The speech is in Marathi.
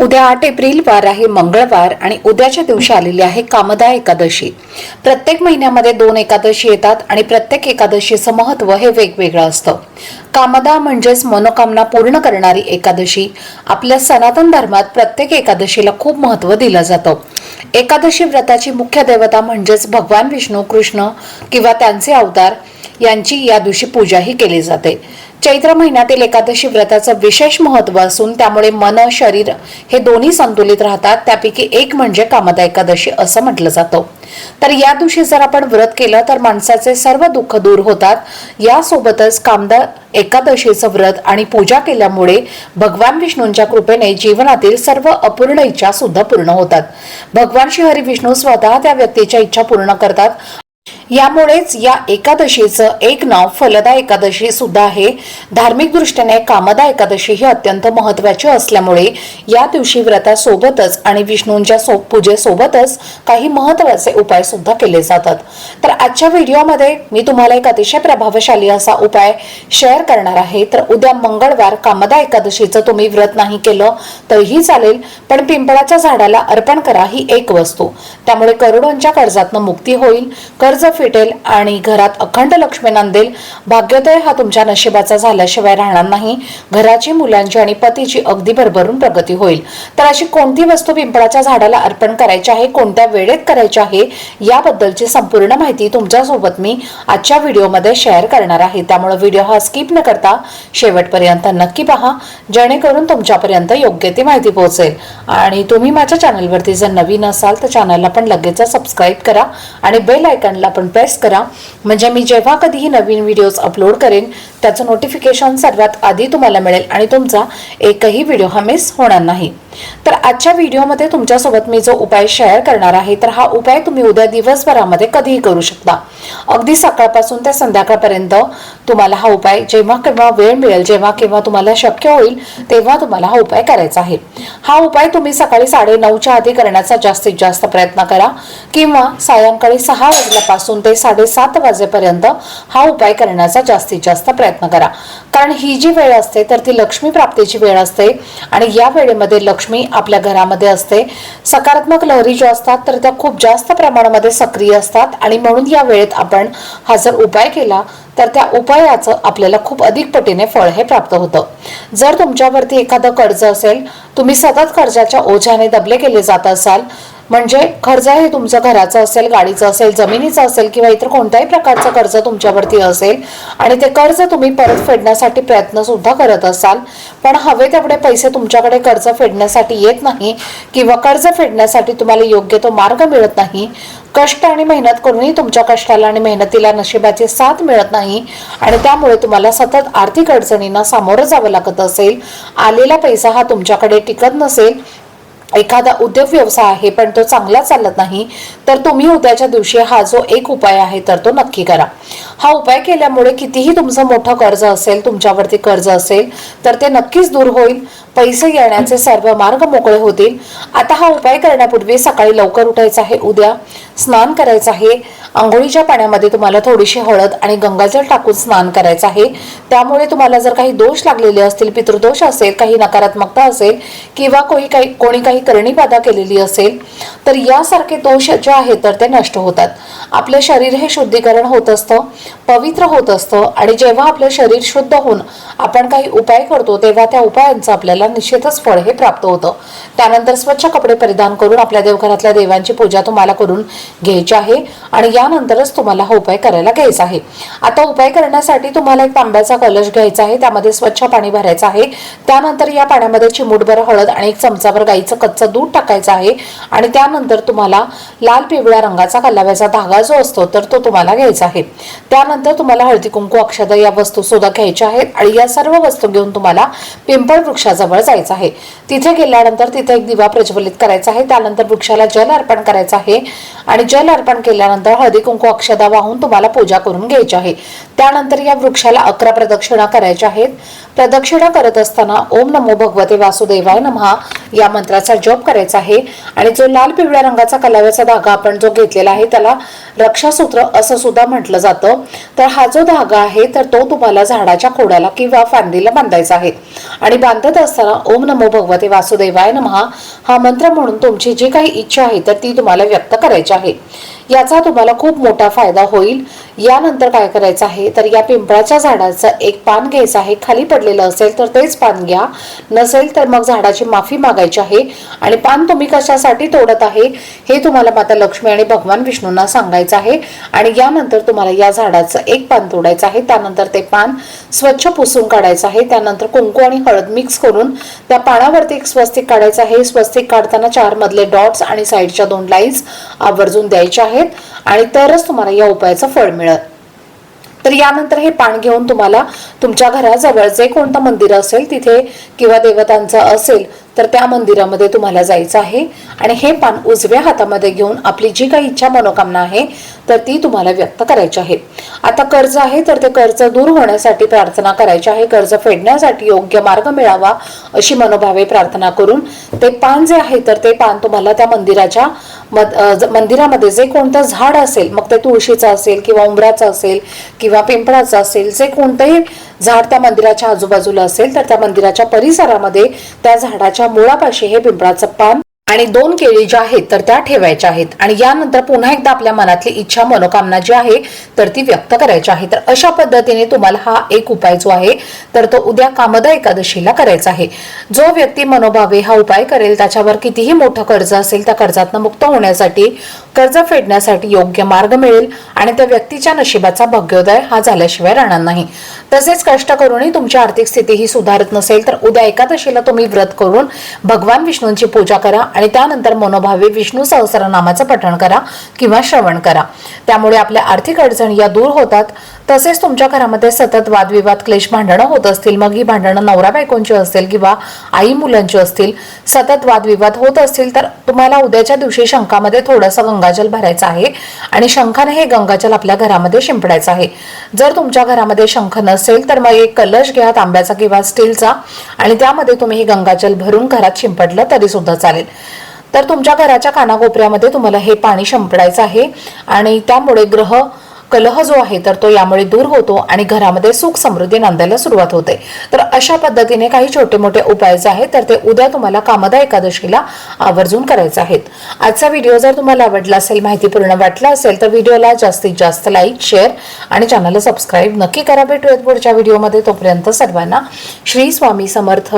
उद्या आठ एप्रिल वार आहे मंगळवार आणि उद्याच्या दिवशी आलेली आहे कामदा एकादशी. प्रत्येक महिन्यामध्ये दोन एकादशी येतात आणि प्रत्येक एकादशीचं महत्त्व हे वेगवेगळं असतं. कामदा म्हणजेच मनोकामना पूर्ण करणारी एकादशी. आपल्या सनातन धर्मात प्रत्येक एकादशीला खूप महत्त्व दिलं जातं. एकादशी व्रताची मुख्य देवता म्हणजेच भगवान विष्णू कृष्ण किंवा त्यांचे अवतार यांची या दिवशी पूजाही केली जाते. चैत्र महिन्यातील एकादशी व्रताचं विशेष महत्त्व असून त्यामुळे मन शरीर हे दोन्ही संतुलित राहतात. त्यापैकी एक म्हणजे कामदा एकादशी असं म्हटलं जातं. तर या दिवशी जर आपण व्रत केलं तर माणसाचे सर्व दुःख दूर होतात. यासोबतच कामदा एकादशीचं व्रत आणि पूजा केल्यामुळे भगवान विष्णूंच्या कृपेने जीवनातील सर्व अपूर्ण इच्छा सुद्धा पूर्ण होतात. भगवान श्री हरी विष्णू स्वतः त्या व्यक्तीच्या इच्छा पूर्ण करतात. यामुळेच या एकादशीचं एक नाव फलदा एकादशी सुद्धा आहे. धार्मिक दृष्टीने कामदा एकादशी ही अत्यंत महत्वाची असल्यामुळे या दिवशी व्रतासोबतच आणि विष्णूंच्या सो पूजेसोबतच काही महत्त्वाचे उपाय सुद्धा केले जातात. तर आजच्या व्हिडिओमध्ये मी तुम्हाला एक अतिशय प्रभावशाली असा उपाय शेअर करणार आहे. तर उद्या मंगळवार कामदा एकादशीचं तुम्ही व्रत नाही केलं तरीही चालेल पण पिंपळाच्या झाडाला अर्पण करा ही एक वस्तू. त्यामुळे करोडोंच्या कर्जातनं मुक्ती होईल. कर्ज फिटेल आणि घरात अखंड लक्ष्मी नांदेल भाग्योदय हा तुमच्या नशिबाचा झाल्याशिवाय राहणार नाही. घराची मुलांची आणि पतीची अगदी भरभरून प्रगती होईल. तर अशी कोणती वस्तू पिंपळाच्या झाडाला अर्पण करायची आहे कोणत्या वेळेत करायची आहे याबद्दलची संपूर्ण माहिती तुमच्यासोबत मी आजच्या व्हिडिओमध्ये शेअर करणार आहे. त्यामुळे व्हिडिओ हा स्किप न करता शेवटपर्यंत नक्की पहा जेणेकरून तुमच्यापर्यंत योग्य ती माहिती पोहोचेल. आणि तुम्ही माझ्या चॅनलवरती जर नवीन असाल तर चॅनलला पण लगेच सबस्क्राईब करा आणि बेल आयकॉनला पण प्रेस करा. म्हणजे मी जेव्हा कधीही नवीन व्हिडिओज अपलोड करेन त्याचं नोटिफिकेशन सर्वात आधी तुम्हाला मिळेल आणि तुमचा एकही व्हिडिओ हा मिस होणार नाही. तर आजच्या व्हिडिओमध्ये तुमच्यासोबत मी जो उपाय शेअर करणार आहे तर हा उपाय तुम्ही उद्या दिवसभरामध्ये कधीही करू शकता. अगदी सकाळपासून ते संध्याकाळपर्यंत तुम्हाला हा उपाय जेव्हा केव्हा वेळ मिळेल जेव्हा केव्हा तुम्हाला शक्य होईल तेव्हा तुम्हाला हा उपाय करायचा आहे. हा उपाय तुम्ही सकाळी साडे नऊच्या आधी करण्याचा जास्तीत जास्त प्रयत्न करा किंवा सायंकाळी सहा वाजल्यापासून ते साडेसात वाजेपर्यंत हा उपाय करण्याचा जास्तीत जास्त प्रयत्न करा. कारण ही जी वेळ असते तर ती लक्ष्मी प्राप्तीची वेळ असते. आणि या वेळेमध्ये लक्ष्मी आपल्या घरामध्ये असते. सकारात्मक लहरी ज्या असतात तर त्या खूप जास्त प्रमाणामध्ये सक्रिय असतात. आणि म्हणून या वेळेत आपण हा जर उपाय केला तर त्या उपायाचं आपल्याला खूप अधिक पटीने फळ हे प्राप्त होतं. जर तुमच्यावरती एखादं कर्ज असेल तुम्ही सतत कर्जाच्या ओझ्याने दबले गेले जात असाल म्हणजे कर्ज हे तुमचं घराचं असेल गाडीचं असेल जमिनीचं असेल किंवा इतर कोणत्याही प्रकारचं कर्ज तुमच्यावरती असेल आणि ते कर्ज तुम्ही परत फेडण्यासाठी प्रयत्न सुद्धा करत असाल पण हवे तेवढे पैसे तुमच्याकडे कर्ज फेडण्यासाठी येत नाही किंवा कर्ज फेडण्यासाठी तुम्हाला योग्य तो मार्ग मिळत नाही कष्ट आणि मेहनत करूनही तुमच्या कष्टाला आणि मेहनतीला नशिबाची साथ मिळत नाही आणि त्यामुळे तुम्हाला सतत आर्थिक अडचणींना सामोरं जावं लागत असेल आलेला पैसा हा तुमच्याकडे टिकत नसेल एखादा उद्योग व्यवसाय आहे पण तो चांगला चालत नाही तर तुम्ही उद्याच्या दिवशी हा जो एक उपाय आहे तर तो नक्की करा. हा उपाय केल्यामुळे कितीही तुमचं मोठं कर्ज असेल तुमच्यावरती कर्ज असेल तर ते नक्कीच दूर होईल. पैसे येण्याचे सर्व मार्ग मोकळे होतील. आता हा उपाय करण्यापूर्वी सकाळी लवकर उठायचं आहे. उद्या स्नान करायचं आहे. आंघोळीच्या पाण्यामध्ये तुम्हाला थोडीशी हळद आणि गंगाजल टाकून स्नान करायचं आहे. त्यामुळे तुम्हाला जर काही दोष लागलेले असतील पितृदोष असेल काही नकारात्मकता असेल किंवा कोणी काही कोणी काही करणी बाधा केलेली असेल तर यासारखे दोष जे आहेत तर ते नष्ट होतात. आपलं शरीर हे शुद्धीकरण होत असतं. पवित्र होत असतं आणि जेव्हा आपलं शरीर शुद्ध होऊन आपण काही उपाय करतो तेव्हा त्या उपायांचं आपल्याला निश्चितच फळ हे प्राप्त होतं. त्यानंतर स्वच्छ कपडे परिधान करून आपल्या देवघरातल्या देवांची पूजा तुम्हाला करून घ्यायची आहे आणि यानंतरच तुम्हाला हा उपाय करायला घ्यायचा आहे. आता उपाय करण्यासाठी तुम्हाला एक तांब्याचा कलश घ्यायचा आहे त्यामध्ये स्वच्छ पाणी भरायचं आहे. त्यानंतर या पाण्यामध्ये चिमूटभर हळद आणि एक चमचाभर गाईचं कच्चं दूध टाकायचं आहे आणि त्यानंतर तुम्हाला लाल पिवळ्या रंगाचा कलाव्याचा धागा जो असतो तर तो तुम्हाला घ्यायचा आहे. त्यानंतर तुम्हाला हळदी कुंकू अक्षदा या वस्तू सुद्धा घ्यायच्या आहेत आणि या सर्व वस्तू घेऊन तुम्हाला पिंपळ वृक्षाजवळ जायचं आहे. तिथे गेल्यानंतर तिथे एक दिवा प्रज्वलित करायचा आहे. त्यानंतर वृक्षाला जल अर्पण करायचं आहे आणि जल अर्पण केल्यानंतर हळदी कुंकू अक्षदा वाहून तुम्हाला पूजा करून घ्यायची आहे. त्यानंतर या वृक्षाला अकरा प्रदक्षिणा करायच्या आहेत. प्रदक्षिणा करत असताना ओम नमो भगवते वासुदेवाय नमहा या मंत्राचा जप करायचा आहे आणि जो लाल पिवळ्या रंगाचा कलाव्याचा धागा आपण जो घेतलेला आहे त्याला रक्षासूत्र असं सुद्धा म्हटलं जातं. तर हा जो धागा आहे तर तो तुम्हाला झाडाच्या खोडाला किंवा फांदीला बांधायचा आहे. आणि बांधत असताना ओम नमो भगवते वासुदेवाय नमहा. हा मंत्र म्हणून तुमची जी काही इच्छा आहे तर ती तुम्हाला व्यक्त करायची आहे. याचा तुम्हाला खूप मोठा फायदा होईल. यानंतर काय करायचं आहे? तर या पिंपळाच्या झाडाचं एक पान घ्यायचं आहे. खाली पडलेलं असेल तर तेच पान घ्या. नसेल तर मग झाडाची माफी मागायची आहे. आणि पान तुम्ही कशासाठी तोडत आहे? हे तुम्हाला माता लक्ष्मी आणि भगवान विष्णूंना सांगायचं आहे. आणि यानंतर तुम्हाला या झाडाचं एक पान तोडायचं आहे. त्यानंतर ते पान स्वच्छ पुसून काढायचं आहे. त्यानंतर कुंकू आणि हळद मिक्स करून त्या पानावरती एक स्वस्तिक काढायचं आहे. स्वस्तिक काढताना चार मधले डॉट्स आणि साईडच्या दोन लाईन्स आवर्जून द्यायच्या आहेत. आणि तरच तुम्हाला या उपायाचं फळ मिळत तर यानंतर हे पान घेऊन तुम्हाला तुमच्या घराजवळ जे कोणतं मंदिर असेल तिथे किंवा देवतांचं असेल तर त्या मंदिरामध्ये तुम्हाला जायचं आहे. आणि हे पान उजव्या हातामध्ये घेऊन आपली जी काही इच्छा मनोकामना आहे तर ती तुम्हाला व्यक्त करायची आहे. आता कर्ज आहे तर ते कर्ज दूर होण्यासाठी प्रार्थना करायची आहे. कर्ज फेडण्यासाठी योग्य मार्ग मिळावा अशी मनोभावे प्रार्थना करून ते पान जे आहे तर ते पान तुम्हाला त्या मंदिराच्या मंदिरामध्ये जे कोणतं झाड असेल मग ते तुळशीचं असेल किंवा उंबराचं असेल किंवा पिंपळाचं असेल जे कोणतंही झाड त्या मंदिराच्या आजूबाजूला असेल तर त्या मंदिराच्या परिसरामध्ये त्या झाडाच्या झाडाच्या मुळापाशी हे पिंपळाचं पान आणि दोन केळी ज्या आहेत तर त्या ठेवायच्या आहेत. आणि यानंतर पुन्हा एकदा आपल्या मनातली इच्छा मनोकामना जी आहे तर ती व्यक्त करायची आहे. तर अशा पद्धतीने तुम्हाला हा एक उपाय जो आहे तर तो उद्या कामदा एकादशीला करायचा आहे. जो व्यक्ती मनोभावे हा उपाय करेल त्याच्यावर कितीही मोठं कर्ज असेल त्या कर्जातनं मुक्त होण्यासाठी कर्ज फेडण्यासाठी योग्य मार्ग मिळेल आणि त्या व्यक्तीच्या नशिबाचा भाग्योदय हा झाल्याशिवाय राहणार नाही. तसेच कष्ट करूनही तुमची आर्थिक स्थिती ही सुधारत नसेल तर उद्या एकादशीला तुम्ही व्रत करून भगवान विष्णूंची पूजा करा आणि त्यानंतर मनोभावे विष्णू सहस्रनामाचं पठण करा किंवा श्रवण करा. त्यामुळे आपल्या आर्थिक अडचणी या दूर होतात. तसेच तुमच्या घरामध्ये सतत वादविवाद क्लेश भांडणं होत असतील मग ही भांडणं नवरा बायकोंची असतील किंवा आई मुलांची असतील सतत वादविवाद होत असतील तर तुम्हाला उद्याच्या दिवशी शंखामध्ये थोडंसं गंगाजल भरायचं आहे आणि शंखाने हे गंगाजल आपल्या घरामध्ये शिंपडायचं आहे. जर तुमच्या घरामध्ये शंख नसेल तर मग एक कलश घ्या तांब्याचा किंवा स्टीलचा आणि त्यामध्ये तुम्ही हे गंगाजल भरून घरात शिंपडलं तरी सुद्धा चालेल. तर तुमच्या घराच्या कानाकोपऱ्यामध्ये तुम्हाला हे पाणी शिंपडायचं आहे आणि त्यामुळे ग्रह कलह जो आहे तर तो यामुळे दूर होतो आणि घरामध्ये सुख समृद्धी नांदायला सुरुवात होते. तर अशा पद्धतीने काही छोटे मोठे उपाय जे आहेत तर ते उद्या तुम्हाला कामदा एकादशीला आवर्जून करायचे आहेत. आजचा व्हिडिओ जर तुम्हाला आवडला असेल माहितीपूर्ण वाटला असेल तर व्हिडिओला जास्तीत जास्त लाईक शेअर आणि चॅनलला सबस्क्राईब नक्की करा. भेटूयात पुढच्या व्हिडिओमध्ये. तोपर्यंत सर्वांना श्री स्वामी समर्थ.